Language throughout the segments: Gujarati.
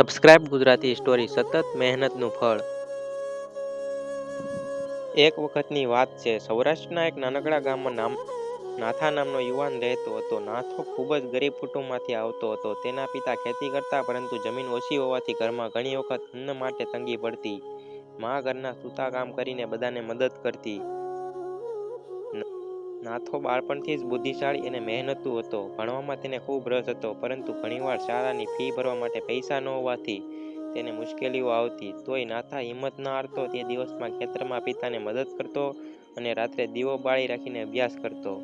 સબસ્ક્રાઇબ ગુજરાતી સ્ટોરી સતત મહેનતનું ફળ. એક વખતની વાત છે, સૌરાષ્ટ્રના એક નાનકડા ગામમાં નામ, નાથા નામનો યુવાન રહેતો હતો. નાથો ખૂબ જ ગરીબ કુટુંબમાંથી આવતો હતો. તેના પિતા ખેતી કરતા, પરંતુ જમીન ઓછી હોવાથી ઘરમાં ઘણી વખત અન્ન માટે તંગી પડતી. મા ઘરના સૂતા કામ કરીને બધાને મદદ કરતી. નાથો બાળપણથી જ બુદ્ધિશાળી અને મહેનતુ હતો. ભણવામાં તેને ખૂબ રસ હતો, પરંતુ ઘણીવાર શાળાની ફી ભરવા માટે પૈસા ન હોવાથી તેને મુશ્કેલીઓ આવતી. તોય નાથા હિંમત ન હારતો તે દિવસમાં ખેતરમાં પિતાને મદદ કરતો અને રાત્રે દીવો બાળી રાખીને અભ્યાસ કરતો.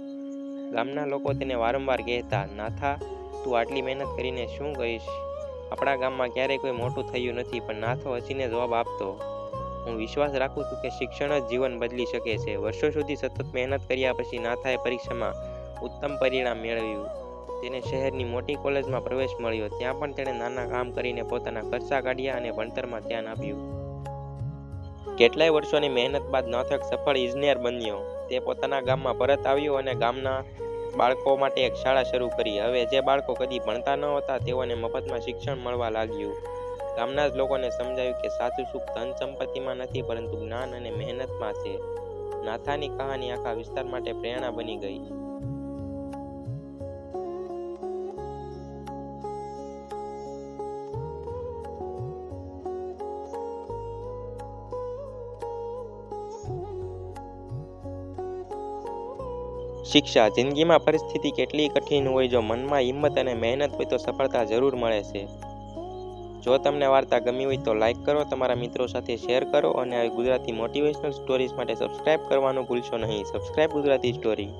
ગામના લોકો તેને વારંવાર કહેતા, નાથા, તું આટલી મહેનત કરીને શું કરીશ? આપણા ગામમાં ક્યારેય કોઈ મોટું થયું નથી. પણ નાથો હસીને જવાબ આપતો હું વિશ્વાસ રાખું છું કે શિક્ષણ જ જીવન બદલી શકે છે. વર્ષો સુધી સતત મહેનત કર્યા પછી નાથાએ પરીક્ષામાં ઉત્તમ પરિણામ મેળવ્યું. તેને શહેરની મોટી કોલેજમાં પ્રવેશ મળ્યો. ત્યાં પણ તેણે નાના કામ કરીને પોતાના ખર્ચા કાઢ્યા અને ભણતરમાં ધ્યાન આપ્યું. કેટલાય વર્ષોની મહેનત બાદ નાથક સફળ ઇજનેર બન્યો. તે પોતાના ગામમાં પરત આવ્યો અને ગામના બાળકો માટે એક શાળા શરૂ કરી. હવે જે બાળકો કદી ભણતા ન હતા તેઓને મફતમાં શિક્ષણ મળવા લાગ્યું. ગામના જ લોકોને સમજાયું કે સાચું સુખ ધન સંપત્તિમાં નથી, પરંતુ જ્ઞાન અને મહેનતમાં છે. નાથાની કહાની આખા વિસ્તાર માટે પ્રેરણા બની ગઈ. શિક્ષા જિંદગીમાં પરિસ્થિતિ કેટલી કઠિન હોય જો મનમાં હિંમત અને મહેનત હોય તો સફળતા જરૂર મળે છે. જો તમને વાર્તા ગમી હોય તો લાઈક કરો, તમારા મિત્રો સાથે શેર કરો અને આવી ગુજરાતી મોટિવેશનલ સ્ટોરીઝ માટે સબસ્ક્રાઇબ કરવાનું ભૂલશો નહીં. Subscribe Gujarati story